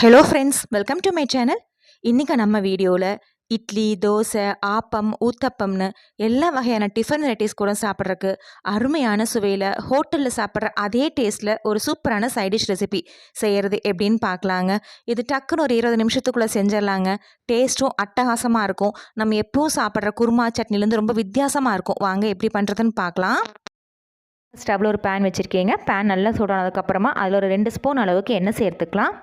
Hello friends welcome to my channel இன்றைக்கி நம்ம வீடியோவில் இட்லி தோசை ஆப்பம் ஊத்தப்பம்னு எல்லா வகையான டிஃபன் வெரைட்டிஸ் கூட சாப்பிட்றதுக்கு அருமையான சுவையில் ஹோட்டலில் சாப்பிட்ற அதே டேஸ்ட்டில் ஒரு சூப்பரான சைடிஷ் ரெசிபி செய்கிறது எப்படின்னு பார்க்கலாங்க. இது டக்குன்னு ஒரு இருபது நிமிஷத்துக்குள்ளே செஞ்சிடலாங்க. டேஸ்ட்டும் அட்டகாசமாக இருக்கும். நம்ம எப்பவும் சாப்பிட்ற குருமா சட்னிலேருந்து ரொம்ப வித்தியாசமாக இருக்கும். வாங்க எப்படி பண்ணுறதுன்னு பார்க்கலாம். ஸ்டவ்வில் ஒரு பேன் வச்சுருக்கீங்க. பேன் நல்லா சூடானதுக்கப்புறமா அதில் ஒரு ரெண்டு ஸ்பூன் அளவுக்கு எண்ணெய் சேர்த்துக்கலாம்.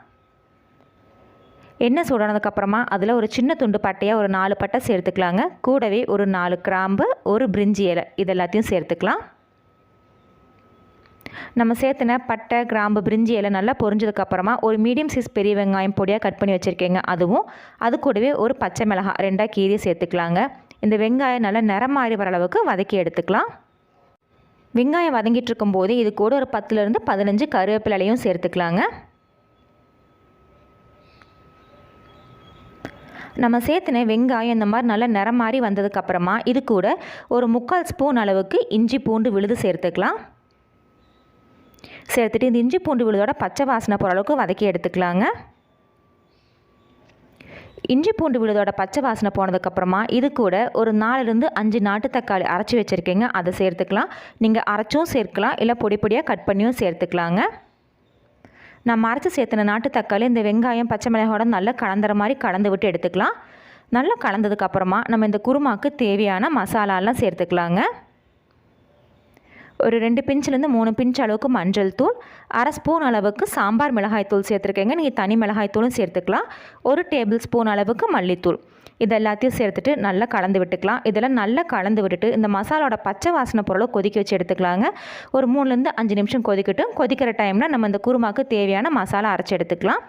எண்ணெய் சூடானதுக்கப்புறமா அதில் ஒரு சின்ன துண்டு பட்டையாக ஒரு நாலு பட்டை சேர்த்துக்கலாங்க. கூடவே ஒரு நாலு கிராம்பு ஒரு பிரிஞ்சி இலை. இது எல்லாத்தையும் சேர்த்துக்கலாம். நம்ம சேர்த்துன பட்டை கிராம்பு பிரிஞ்சி இலை நல்லா பொரிஞ்சதுக்கப்புறமா ஒரு மீடியம் சைஸ் பெரிய வெங்காயம் பொடியாக கட் பண்ணி வச்சுருக்கேங்க. அதுவும் அது கூடவே ஒரு பச்சை மிளகாய் ரெண்டாக கீரி சேர்த்துக்கலாங்க. இந்த வெங்காயம் நல்லா நிறம் மாறி வர அளவுக்கு வதக்கி எடுத்துக்கலாம். வெங்காயம் வதங்கிட்டு இருக்கும்போது இது கூட ஒரு பத்துலேருந்து பதினஞ்சு கருவேப்பிலையும் சேர்த்துக்கலாங்க. நம்ம சேர்த்துன வெங்காயம் இந்த மாதிரி நல்லா நிறம் மாறி வந்ததுக்கப்புறமா இது கூட ஒரு முக்கால் ஸ்பூன் அளவுக்கு இஞ்சி பூண்டு விழுது சேர்த்துக்கலாம். சேர்த்துட்டு இந்த இஞ்சி பூண்டு விழுதோட பச்சை வாசனை போகிற அளவுக்கு வதக்கி எடுத்துக்கலாங்க. இஞ்சி பூண்டு விழுதோட பச்சை வாசனை போனதுக்கப்புறமா இது கூட ஒரு நாலுலேருந்து அஞ்சு நாட்டு தக்காளி அரைச்சி வச்சுருக்கீங்க. அதை சேர்த்துக்கலாம். நீங்கள் அரைச்சும் சேர்க்கலாம். இல்லை பொடி பொடியாக கட் பண்ணியும் சேர்த்துக்கலாங்க. நான் அரைச்சி சேர்த்துன நாட்டு தக்காளி இந்த வெங்காயம் பச்சை மிளகாயோட நல்லா கலந்துற மாதிரி கலந்து விட்டு எடுத்துக்கலாம். நல்லா கலந்ததுக்கப்புறமா நம்ம இந்த குருமாவுக்கு தேவையான மசாலாலாம் சேர்த்துக்கலாங்க. ஒரு ரெண்டு பிஞ்சிலேருந்து மூணு பிஞ்ச் அளவுக்கு மஞ்சள் தூள் அரை ஸ்பூன் அளவுக்கு சாம்பார் மிளகாய் தூள் சேர்த்துருக்கேங்க. நீங்கள் தனி மிளகாய் தூளும் சேர்த்துக்கலாம். ஒரு டேபிள் ஸ்பூன் அளவுக்கு மல்லித்தூள். இது எல்லாத்தையும் சேர்த்துட்டு நல்லா கலந்து விட்டுக்கலாம். இதெல்லாம் நல்லா கலந்து விட்டுட்டு இந்த மசாலோட பச்சை வாசனை பொருளை கொதிக்க வச்சு எடுத்துக்கலாங்க. ஒரு மூணுலேருந்து அஞ்சு நிமிஷம் கொதிக்கட்டும். கொதிக்கிற டைமில் நம்ம இந்த குருமாவுக்கு தேவையான மசாலா அரைச்சி எடுத்துக்கலாம்.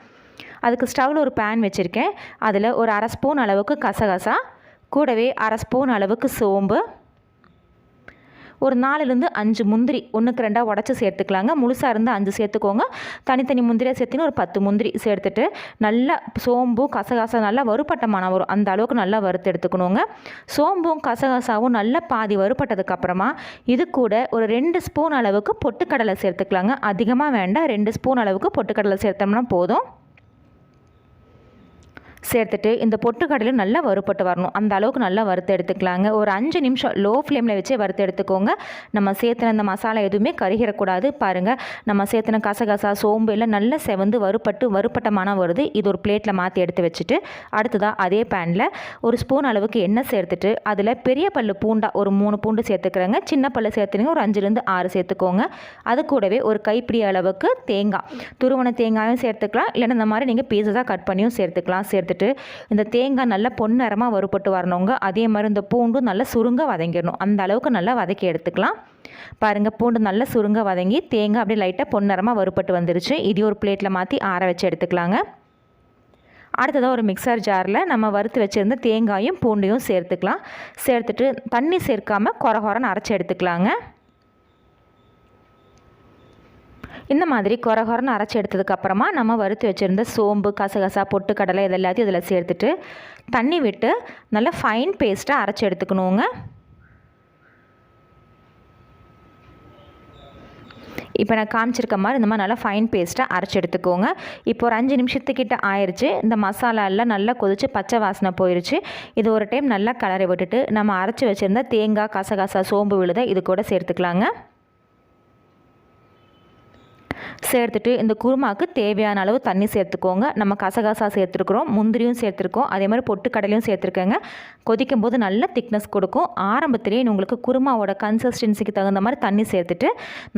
அதுக்கு ஸ்டவ்வில் ஒரு பேன் வச்சுருக்கேன். அதில் ஒரு அரை ஸ்பூன் அளவுக்கு கசகசா கூடவே அரை ஸ்பூன் அளவுக்கு சோம்பு ஒரு நாலுலேருந்து அஞ்சு முந்திரி ஒன்றுக்கு ரெண்டாக உடச்சி சேர்த்துக்கலாங்க. முழுசாக இருந்து அஞ்சு சேர்த்துக்கோங்க. தனித்தனி முந்திரியாக சேர்த்துன்னு ஒரு பத்து முந்திரி சேர்த்துட்டு நல்லா சோம்பும் கசகசா நல்லா வறுப்பட்டமான மனம் வரும். அந்த அளவுக்கு நல்லா வறுத்து எடுத்துக்கணுங்க. சோம்பும் கசகசாவும் நல்லா பாதி வறுப்பட்டதுக்கப்புறமா இது கூட ஒரு ரெண்டு ஸ்பூன் அளவுக்கு பொட்டுக்கடலை சேர்த்துக்கலாங்க. அதிகமாக வேண்டாம் ரெண்டு ஸ்பூன் அளவுக்கு பொட்டுக்கடலை சேர்த்தோம்னா போதும். சேர்த்துட்டு இந்த பொட்டுக்கடலையும் நல்லா வறுப்பட்டு வரணும். அந்த அளவுக்கு நல்லா வறுத்து எடுத்துக்கலாங்க. ஒரு அஞ்சு நிமிஷம் லோ ஃப்ளேமில் வச்சே வறுத்து எடுத்துக்கோங்க. நம்ம சேர்த்துன இந்த மசாலா எதுவுமே கருகிடக்கூடாது. பாருங்கள் நம்ம சேர்த்துன கசகசா சோம்பு எல்லாம் நல்லா செவந்து வறுப்பட்டு வறுப்பட்ட மனம் வருது. இது ஒரு பிளேட்டில் மாற்றி எடுத்து வச்சுட்டு அடுத்ததாக அதே பேனில் ஒரு ஸ்பூன் அளவுக்கு எண்ணெய் சேர்த்துட்டு அதில் பெரிய பல்லு பூண்டா ஒரு மூணு பூண்டு சேர்த்துக்கிறேங்க. சின்ன பல்லு சேர்த்துனீங்க ஒரு அஞ்சுலேருந்து ஆறு சேர்த்துக்கோங்க. அது கூடவே ஒரு கைப்பிடி அளவுக்கு தேங்காய். துருவன தேங்காயும் சேர்த்துக்கலாம். இல்லைன்னா இந்த மாதிரி நீங்கள் பீஸஸாக கட் பண்ணியும் சேர்த்துக்கலாம் சேர்த்துட்டு சேர்த்துட்டு இந்த தேங்காய் நல்லா பொன்னரமாக வறுப்பட்டு வரணுங்க. அதே மாதிரி இந்த பூண்டும் நல்லா சுருங்க வதங்கிடணும். அந்த அளவுக்கு நல்லா வதக்கி எடுத்துக்கலாம். பாருங்கள் பூண்டு நல்லா சுருங்க வதங்கி தேங்காய் அப்படியே லைட்டாக பொன்னரமாக வறுப்பட்டு வந்துருச்சு. இது ஒரு பிளேட்டில் மாற்றி ஆற வச்சு எடுத்துக்கலாங்க. அடுத்ததாக ஒரு மிக்சர் ஜாரில் நம்ம வறுத்து வச்சுருந்த தேங்காயும் பூண்டையும் சேர்த்துக்கலாம். சேர்த்துட்டு தண்ணி சேர்க்காமல் குறை குறைன்னு அரைச்சி எடுத்துக்கலாங்க. இந்த மாதிரி குறை குறைன்னு அரைச்சி எடுத்ததுக்கப்புறமா நம்ம வறுத்து வச்சுருந்த சோம்பு கசகசா பொட்டுக்கடலை இது எல்லாத்தையும் இதில் சேர்த்துட்டு தண்ணி விட்டு நல்லா ஃபைன் பேஸ்ட்டாக அரைச்சி எடுத்துக்கணுங்க. இப்போ நான் காமிச்சிருக்க மாதிரி இந்த மாதிரி நல்லா ஃபைன் பேஸ்ட்டாக அரைச்சி எடுத்துக்கோங்க. இப்போ ஒரு அஞ்சு நிமிஷத்துக்கிட்ட ஆயிடுச்சு இந்த மசாலாலாம் நல்லா கொதித்து பச்சை வாசனை போயிடுச்சு இது ஒரு டைம் நல்லா கலரை விட்டுட்டு நம்ம அரைச்சி வச்சுருந்த தேங்காய் கசகசா சோம்பு விழுதை இது கூட சேர்த்துக்கலாங்க. சேர்த்துட்டு இந்த குருமாவுக்கு தேவையான அளவு தண்ணி சேர்த்துக்கோங்க. நம்ம கசகசா சேர்த்துருக்குறோம் முந்திரியும் சேர்த்துருக்கோம் அதே மாதிரி பொட்டுக்கடலையும் சேர்த்துருக்கேங்க. கொதிக்கும் போது நல்ல திக்னஸ் கொடுக்கும். ஆரம்பத்திலேயே உங்களுக்கு குருமாவோட கன்சிஸ்டன்சிக்கு தகுந்த மாதிரி தண்ணி சேர்த்துட்டு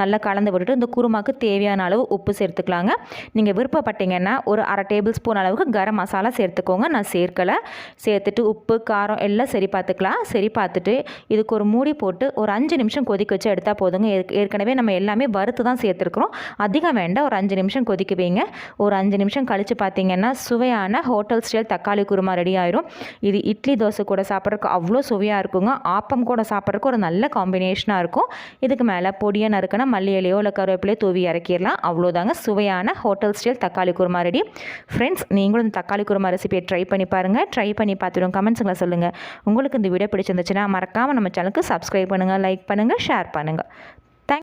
நல்லா கலந்து விட்டுட்டு இந்த குருமாவுக்கு தேவையான அளவு உப்பு சேர்த்துக்கலாங்க. நீங்கள் விருப்பப்பட்டீங்கன்னா ஒரு அரை டேபிள் ஸ்பூன் அளவுக்கு கரம் மசாலா சேர்த்துக்கோங்க. நான் சேர்க்கலை. சேர்த்துட்டு உப்பு காரம் எல்லாம் சரி பார்த்துக்கலாம். சரி பார்த்துட்டு இதுக்கு ஒரு மூடி போட்டு ஒரு அஞ்சு நிமிஷம் கொதிக்க வச்சு எடுத்தால் போதுங்க. ஏற்கனவே நம்ம எல்லாமே வறுத்து தான் சேர்த்துருக்குறோம். அதிகம் வேண்டாம். ஒரு அஞ்சு நிமிஷம் கொதிக்க வைங்க. ஒரு அஞ்சு நிமிஷம் கழித்து பார்த்தீங்கன்னா சுவையான ஹோட்டல் ஸ்டைல் தக்காளி குருமா ரெடி ஆயிரும். இது இட்லி தோசை கூட சாப்பிட்றதுக்கு அவ்வளோ சுவையாக இருக்குங்க. ஆப்பம் கூட சாப்பிட்றதுக்கு ஒரு நல்ல காம்பினேஷனாக இருக்கும். இதுக்கு மேலே பொடியாக நறுக்கினா மல்லி இலையோ இல்லை கருவேப்பிலையோ தூவி இறக்கிடலாம். அவ்வளோதாங்க சுவையான ஹோட்டல் ஸ்டைல் தக்காளி குருமா ரெடி ஃப்ரெண்ட்ஸ் நீங்களும் இந்த தக்காளி குருமா ரெசிபியை ட்ரை பண்ணி பாருங்கள் ட்ரை பண்ணி பார்த்துடும் கமெண்ட்ஸுங்களை சொல்லுங்கள் உங்களுக்கு இந்த வீடியோ பிடிச்சிருந்துச்சுன்னா மறக்காமல் நம்ம சேனலுக்கு சப்ஸ்கிரைப் பண்ணுங்கள் லைக் பண்ணுங்கள் ஷேர் பண்ணுங்கள்